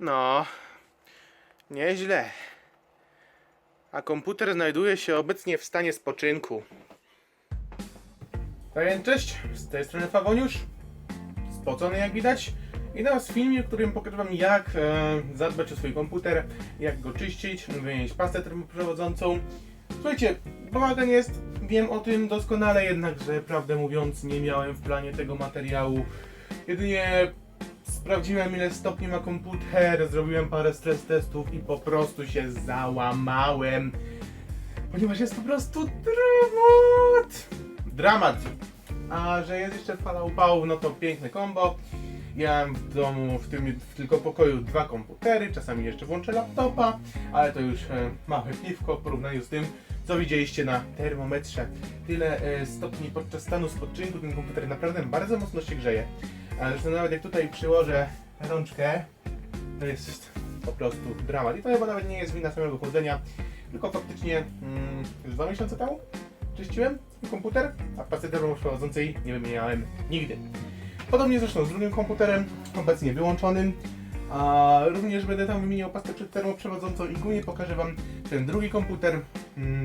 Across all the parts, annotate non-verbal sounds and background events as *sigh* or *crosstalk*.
No, nieźle. A komputer znajduje się obecnie w stanie spoczynku. Pewien cześć, z tej strony Fawoniusz. Spocony jak widać. I teraz filmie, w którym pokażę wam jak e, zadbać o swój komputer, jak go czyścić, wymienić pastę termoprzewodzącą. Słuchajcie, bałagan jest, wiem o tym doskonale, jednakże prawdę mówiąc nie miałem w planie tego materiału. Jedynie sprawdziłem ile stopni ma komputer, zrobiłem parę stres testów i po prostu się załamałem. Ponieważ jest po prostu dramat! Dramat! A że jest jeszcze fala upałów, no to piękne kombo. Ja mam w domu, w tym w tylko pokoju dwa komputery, czasami jeszcze włączę laptopa, ale to już e, małe piwko w porównaniu z tym, co widzieliście na termometrze. Tyle e, stopni podczas stanu spoczynku ten komputer naprawdę bardzo mocno się grzeje. A zresztą nawet jak tutaj przyłożę rączkę, to jest po prostu dramat. I to chyba nawet nie jest wina samego chłodzenia, tylko faktycznie mm, już dwa miesiące temu czyściłem komputer, a pasy termoprzechodzącej nie wymieniałem nigdy. Podobnie zresztą z drugim komputerem, obecnie wyłączonym. A również będę tam wymieniał pastę przed termoprzewodzącą i głównie pokażę Wam ten drugi komputer,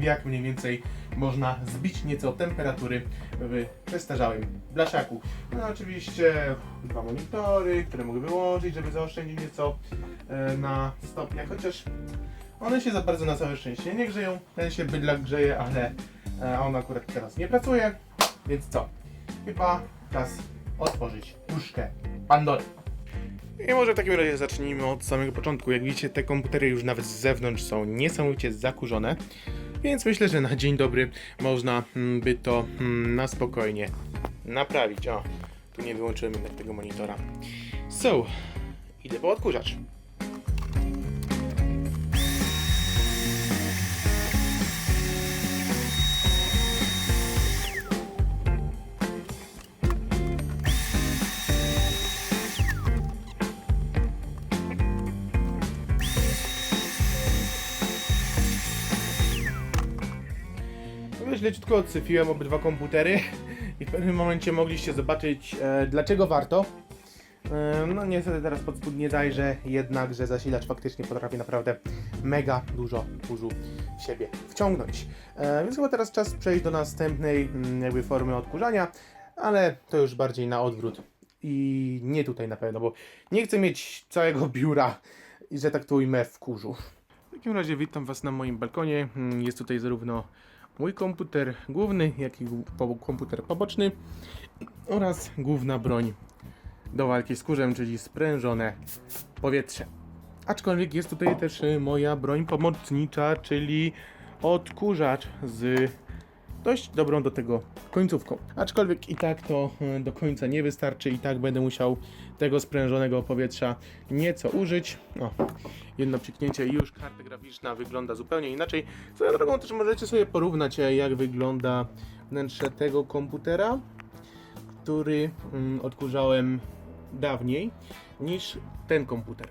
jak mniej więcej można zbić nieco temperatury w przestarzałym blaszaku. No oczywiście dwa monitory, które mogę wyłączyć, żeby zaoszczędzić nieco e, na stopniach, chociaż one się za bardzo na całe szczęście nie grzeją. Ten się bydlak grzeje, ale e, on akurat teraz nie pracuje, więc co? Chyba czas otworzyć puszkę Pandory. I może w takim razie zacznijmy od samego początku. Jak widzicie, te komputery już nawet z zewnątrz są niesamowicie zakurzone, więc myślę, że na dzień dobry można mm, by to mm, na spokojnie naprawić. O, tu nie wyłączyłem jednak tego monitora. So, idę po odkurzacz. No, Leciutko odsyfiłem obydwa komputery *laughs* i w pewnym momencie mogliście zobaczyć e, dlaczego warto. E, no niestety teraz pod spód nie zajrzę, jednakże zasilacz faktycznie potrafi naprawdę mega dużo kurzu w siebie wciągnąć. E, więc chyba teraz czas przejść do następnej mm, jakby formy odkurzania, ale to już bardziej na odwrót. I nie tutaj na pewno, bo nie chcę mieć całego *laughs* biura, że tak to ujmę, w kurzu. W takim razie witam Was na moim balkonie. Mm, Jest tutaj zarówno mój komputer główny, jak i komputer poboczny oraz główna broń do walki z kurzem, czyli sprężone powietrze. Aczkolwiek jest tutaj też y, moja broń pomocnicza, czyli odkurzacz z dość dobrą do tego końcówką. Aczkolwiek i tak to y, do końca nie wystarczy, i tak będę musiał tego sprężonego powietrza nieco użyć. O, jedno psiknięcie i już karta graficzna wygląda zupełnie inaczej. Swoją drogą też możecie sobie porównać, e, jak wygląda wnętrze tego komputera, który mm, odkurzałem dawniej, niż ten komputer,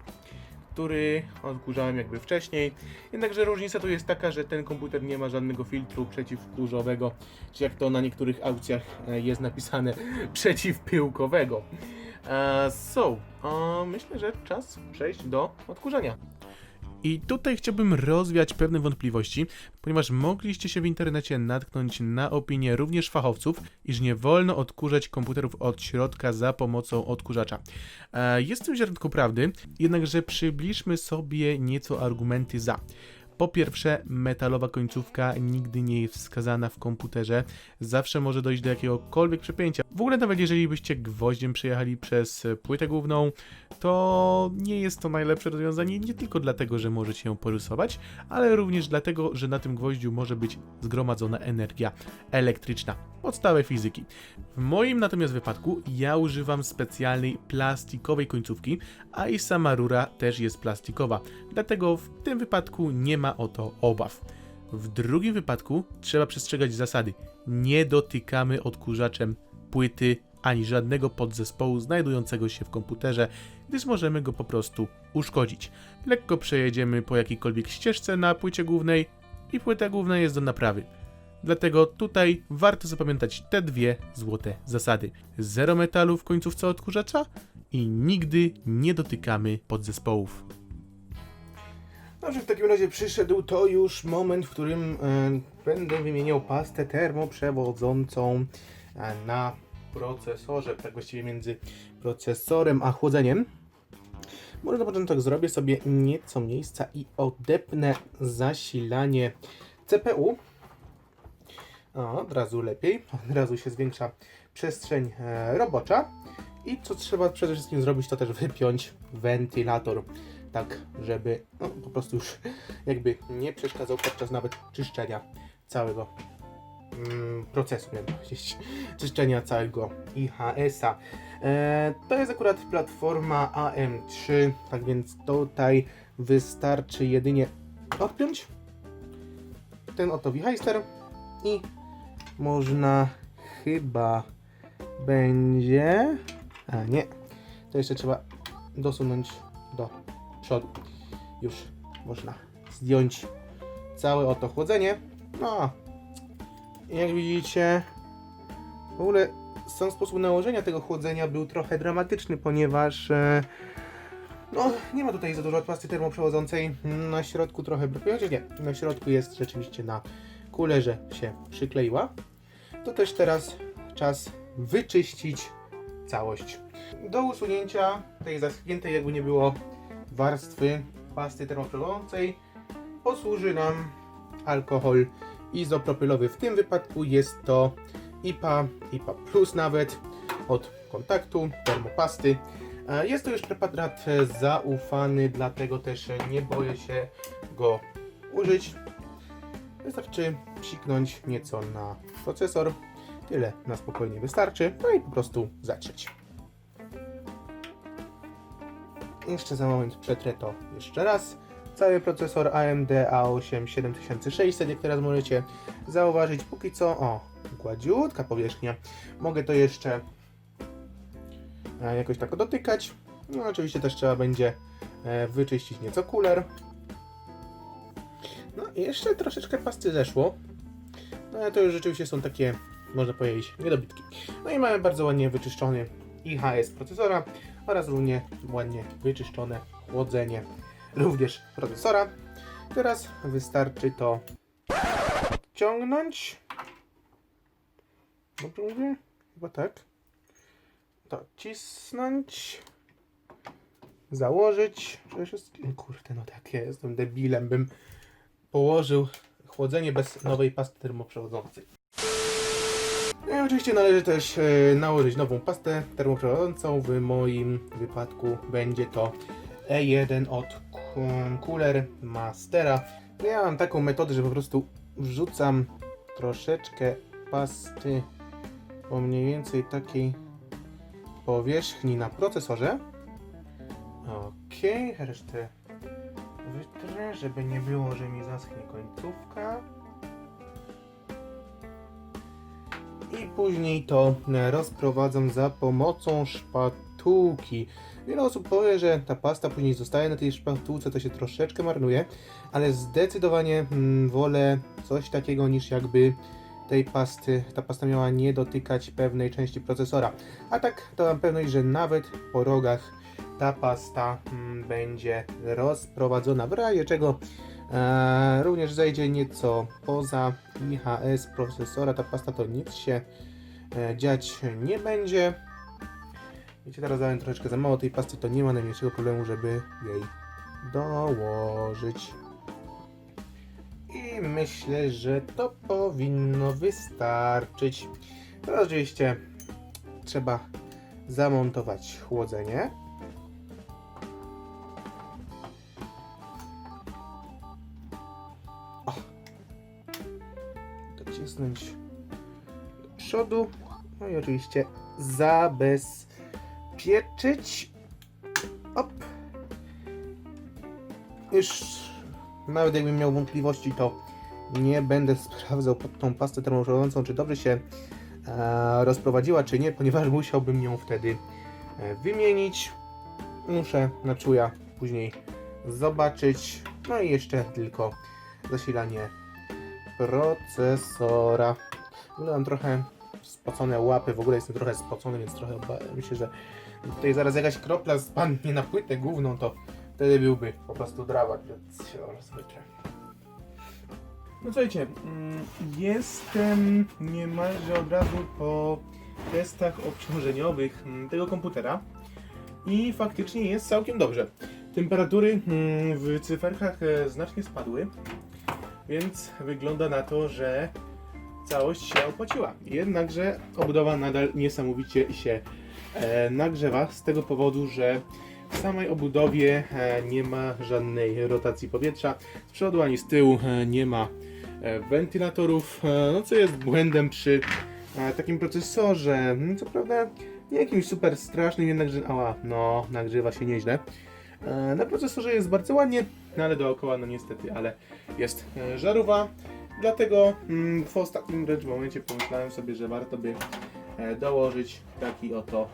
który odkurzałem jakby wcześniej. Jednakże różnica tu jest taka, że ten komputer nie ma żadnego filtru przeciwkurzowego, czy jak to na niektórych aukcjach e, jest napisane, *laughs* przeciwpyłkowego. E, So, e, myślę, że czas przejść do odkurzania. I tutaj chciałbym rozwiać pewne wątpliwości, ponieważ mogliście się w internecie natknąć na opinię również fachowców, iż nie wolno odkurzać komputerów od środka za pomocą odkurzacza. E, Jest w tym prawdy, jednakże przybliżmy sobie nieco argumenty za. Po pierwsze, metalowa końcówka nigdy nie jest wskazana w komputerze, zawsze może dojść do jakiegokolwiek przepięcia. W ogóle nawet jeżeli byście gwoździem przejechali przez płytę główną, to nie jest to najlepsze rozwiązanie nie tylko dlatego, że możecie ją porysować, ale również dlatego, że na tym gwoździu może być zgromadzona energia elektryczna. Podstawę fizyki. W moim natomiast wypadku ja używam specjalnej plastikowej końcówki, a i sama rura też jest plastikowa. Dlatego w tym wypadku nie ma o to obaw. W drugim wypadku trzeba przestrzegać zasady. Nie dotykamy odkurzaczem płyty ani żadnego podzespołu znajdującego się w komputerze, gdyż możemy go po prostu uszkodzić. Lekko przejedziemy po jakiejkolwiek ścieżce na płycie głównej i płyta główna jest do naprawy. Dlatego tutaj warto zapamiętać te dwie złote zasady. Zero metalu w końcówce odkurzacza i nigdy nie dotykamy podzespołów. Dobrze, w takim razie przyszedł to już moment, w którym e, będę wymieniał pastę termoprzewodzącą e, na procesorze, tak właściwie między procesorem a chłodzeniem. Może na początek zrobię sobie nieco miejsca i odepnę zasilanie CPU. O, od razu lepiej, od razu się zwiększa przestrzeń e, robocza. I co trzeba przede wszystkim zrobić, to też wypiąć wentylator tak, żeby no, po prostu już jakby nie przeszkadzał podczas nawet czyszczenia całego mm, procesu, miałem powiedzieć, *laughs* czyszczenia całego IHS-a. E, to jest akurat platforma AM3, tak więc tutaj wystarczy jedynie odpiąć ten oto wichajster i można chyba będzie, a nie, to jeszcze trzeba dosunąć do przodu. Już można zdjąć całe oto chłodzenie. No, jak widzicie, w ogóle sam sposób nałożenia tego chłodzenia był trochę dramatyczny, ponieważ e, no, nie ma tutaj za dużo pasty termoprzewodzącej. Na środku trochę brakuje, chociaż nie, na środku jest rzeczywiście na kulerze się przykleiła. To też teraz czas wyczyścić całość. Do usunięcia tej zaschniętej, jakby nie było, warstwy pasty termoprzewodzącej posłuży nam alkohol izopropylowy. W tym wypadku jest to IPA, IPA Plus nawet od kontaktu termopasty. Jest to już preparat zaufany, dlatego też nie boję się go użyć. Wystarczy psiknąć nieco na procesor. Tyle na spokojnie wystarczy. No i po prostu zatrzeć. Jeszcze za moment przetrę to jeszcze raz. Cały procesor AMD A8 7600, jak teraz możecie zauważyć, póki co, o, gładziutka powierzchnia. Mogę to jeszcze e, jakoś tak dotykać. No oczywiście też trzeba będzie e, wyczyścić nieco kuler. No i jeszcze troszeczkę pasty zeszło. No ale to już rzeczywiście są takie, można powiedzieć, niedobitki. No i mamy bardzo ładnie wyczyszczony IHS procesora oraz równie ładnie wyczyszczone chłodzenie również procesora. Teraz wystarczy to odciągnąć. Dobrze mówię? Chyba tak. To cisnąć. Założyć. Kurde, no tak, ja jestem debilem. Bym położył chłodzenie bez nowej pasty termoprzewodzącej. No i oczywiście należy też e, nałożyć nową pastę termoprzewodzącą. W moim wypadku będzie to E1 od Cooler Mastera. No Ja mam taką metodę, że po prostu wrzucam troszeczkę pasty po mniej więcej takiej powierzchni na procesorze. Ok, resztę wytrę, żeby nie było, że mi zaschnie końcówka. I później to e, rozprowadzam za pomocą szpatułki. Wiele osób powie, że ta pasta później zostaje na tej szpatułce, to się troszeczkę marnuje, ale zdecydowanie mm, wolę coś takiego niż jakby tej pasty, ta pasta miała nie dotykać pewnej części procesora. A tak to mam pewność, że nawet po rogach ta pasta mm, będzie rozprowadzona, w razie czego e, również zejdzie nieco poza IHS procesora. Ta pasta to nic się e, dziać nie będzie. Wiecie, teraz dałem troszeczkę za mało tej pasty, to nie ma najmniejszego problemu, żeby jej dołożyć. I myślę, że to powinno wystarczyć. Teraz oczywiście trzeba zamontować chłodzenie. Docisnąć do przodu. No i oczywiście zabezpieczyć. Op. Już nawet jakbym miał wątpliwości, to nie będę sprawdzał pod tą pastę termoprzewodzącą, czy dobrze się e, rozprowadziła, czy nie, ponieważ musiałbym ją wtedy e, wymienić. Muszę na czuja później zobaczyć. No i jeszcze tylko zasilanie procesora. W ogóle mam trochę spocone łapy, w ogóle jestem trochę spocony, więc trochę myślę, że tutaj zaraz jakaś kropla spadnie na płytę główną, to wtedy byłby po prostu dramat, więc się rozwyczaj. No słuchajcie, mm, jestem niemalże od razu po testach obciążeniowych mm, tego komputera i faktycznie jest całkiem dobrze. Temperatury mm, w cyferkach e, znacznie spadły, więc wygląda na to, że całość się opłaciła. Jednakże obudowa nadal niesamowicie się e, nagrzewa z tego powodu, że w samej obudowie e, nie ma żadnej rotacji powietrza. Z przodu ani z tyłu e, nie ma e, wentylatorów, e, no co jest błędem przy e, takim procesorze. No, Co prawda nie jakimś super strasznym, jednakże ała, no nagrzewa się nieźle. Na procesorze jest bardzo ładnie, no ale dookoła no niestety, ale jest e, żarówa. Dlatego mm, w ostatnim wręcz momencie pomyślałem sobie, że warto by e, dołożyć taki oto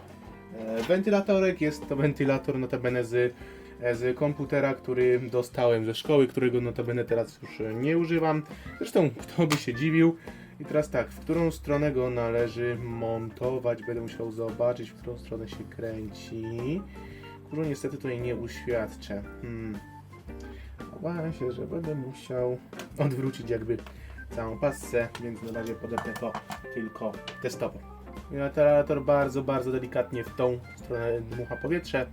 e, wentylatorek. Jest to wentylator notabene z, z komputera, który dostałem ze szkoły, którego notabene teraz już nie używam. Zresztą kto by się dziwił. I teraz tak, w którą stronę go należy montować? Będę musiał zobaczyć, w którą stronę się kręci. Którą niestety tutaj nie uświadczę. Hmm. Obawiam się, że będę musiał odwrócić jakby całą pasę, więc na razie podepnę to tylko testowo. Ventilator bardzo, bardzo delikatnie w tą stronę dmucha powietrze,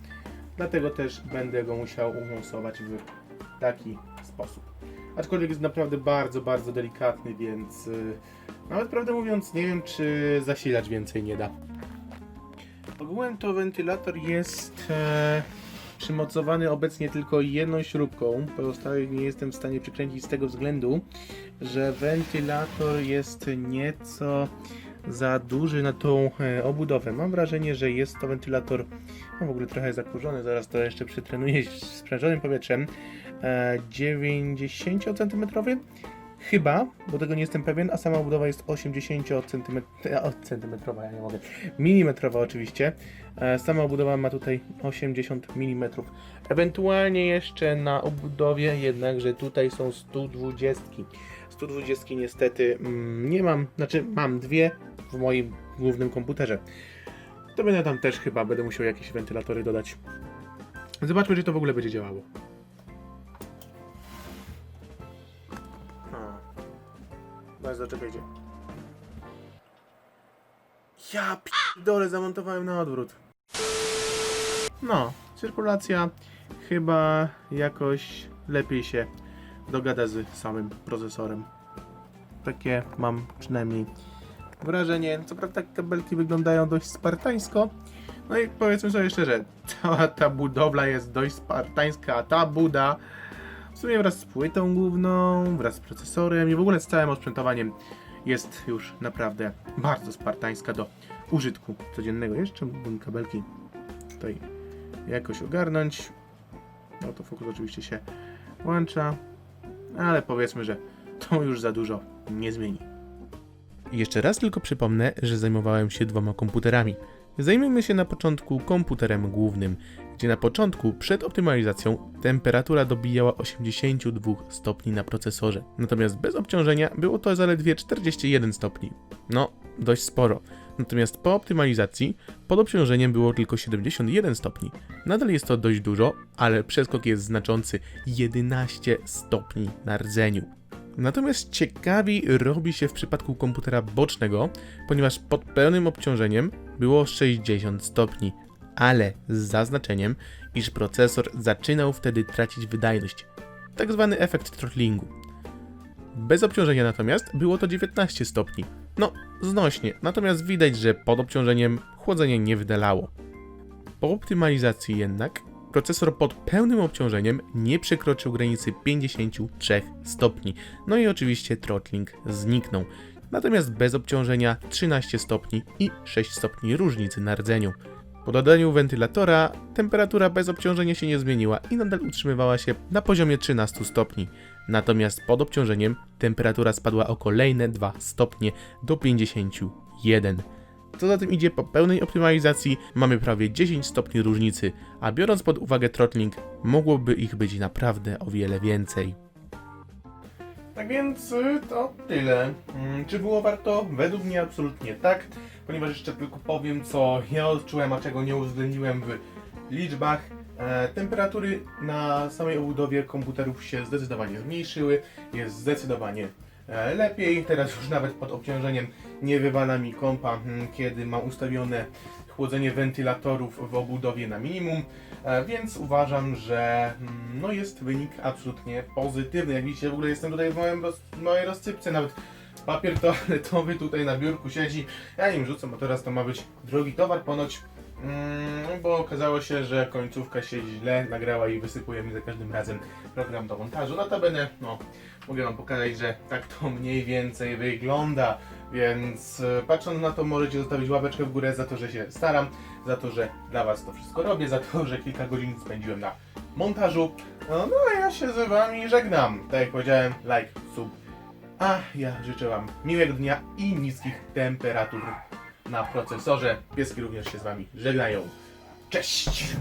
dlatego też będę go musiał umocować w taki sposób. Aczkolwiek jest naprawdę bardzo, bardzo delikatny, więc yy, nawet prawdę mówiąc nie wiem, czy zasilacz więcej nie da. Ogółem to wentylator jest e, przymocowany obecnie tylko jedną śrubką. Pozostałych nie jestem w stanie przykręcić z tego względu, że wentylator jest nieco za duży na tą e, obudowę. Mam wrażenie, że jest to wentylator no w ogóle trochę zakurzony, zaraz to jeszcze przytrenuję sprężonym powietrzem. E, 90 cm? Chyba, bo tego nie jestem pewien, a sama obudowa jest 80 cm, centymetrowa, ja nie mogę, milimetrowa oczywiście. E, Sama obudowa ma tutaj 80 mm. Ewentualnie jeszcze na obudowie, jednakże tutaj są 120. 120 niestety mm, nie mam, znaczy mam dwie w moim głównym komputerze. To będę tam też chyba, będę musiał jakieś wentylatory dodać. Zobaczmy, czy to w ogóle będzie działało. Bardzo czekajcie. Ja p***dole zamontowałem na odwrót. No, cyrkulacja chyba jakoś lepiej się dogada z samym procesorem. Takie mam przynajmniej wrażenie. Co prawda kabelki wyglądają dość spartańsko. No i powiedzmy sobie szczerze, cała *laughs* ta budowla jest dość spartańska, a ta buda w sumie wraz z płytą główną, wraz z procesorem i w ogóle z całym osprzętowaniem jest już naprawdę bardzo spartańska do użytku codziennego. Jeszcze mógłbym kabelki tutaj jakoś ogarnąć. No to fokus oczywiście się włącza, ale powiedzmy, że to już za dużo nie zmieni. Jeszcze raz tylko przypomnę, że zajmowałem się dwoma komputerami. Zajmijmy się na początku komputerem głównym, gdzie na początku przed optymalizacją temperatura dobijała 82 stopni na procesorze. Natomiast bez obciążenia było to zaledwie 41 stopni. No, dość sporo. Natomiast po optymalizacji pod obciążeniem było tylko 71 stopni. Nadal jest to dość dużo, ale przeskok jest znaczący 11 stopni na rdzeniu. Natomiast ciekawi robi się w przypadku komputera bocznego, ponieważ pod pełnym obciążeniem było 60 stopni, ale z zaznaczeniem, iż procesor zaczynał wtedy tracić wydajność, tak zwany efekt throttlingu. Bez obciążenia natomiast było to 19 stopni. No, znośnie, natomiast widać, że pod obciążeniem chłodzenie nie wydalało. Po optymalizacji jednak procesor pod pełnym obciążeniem nie przekroczył granicy 53 stopni. No i oczywiście throttling zniknął. Natomiast bez obciążenia 13 stopni i 6 stopni różnicy na rdzeniu. Po dodaniu wentylatora temperatura bez obciążenia się nie zmieniła i nadal utrzymywała się na poziomie 13 stopni. Natomiast pod obciążeniem temperatura spadła o kolejne 2 stopnie do 51. Co za tym idzie, po pełnej optymalizacji mamy prawie 10 stopni różnicy, a biorąc pod uwagę throttling, mogłoby ich być naprawdę o wiele więcej. Tak więc y, to tyle. Mm, Czy było warto? Według mnie absolutnie tak. ponieważ jeszcze tylko powiem, co ja odczułem, a czego nie uwzględniłem w liczbach. E, temperatury na samej obudowie komputerów się zdecydowanie zmniejszyły, jest zdecydowanie lepiej. Teraz już nawet pod obciążeniem nie wywala mi mm, kiedy mam ustawione chłodzenie wentylatorów w obudowie na minimum, e, więc uważam, że no jest wynik absolutnie pozytywny. Jak widzicie, w ogóle jestem tutaj w moim roz, mojej rozsypce, nawet papier toaletowy tutaj na biurku siedzi. Ja nim rzucę, bo teraz to ma być drogi towar ponoć. Mm, bo okazało się, że końcówka się źle nagrała i wysypuje mi za każdym razem program do montażu. Notabene, no, mogę wam pokazać, że tak to *laughs* mniej więcej wygląda. Więc e, patrząc na to, możecie zostawić łapeczkę w górę za to, że się staram, za to, że dla Was to wszystko robię, za to, że kilka godzin spędziłem na montażu. No, no a ja się z Wami żegnam. Tak jak powiedziałem, like, sub. A ja życzę Wam miłego dnia i niskich temperatur na procesorze. Pieski również się z Wami żegnają. Cześć!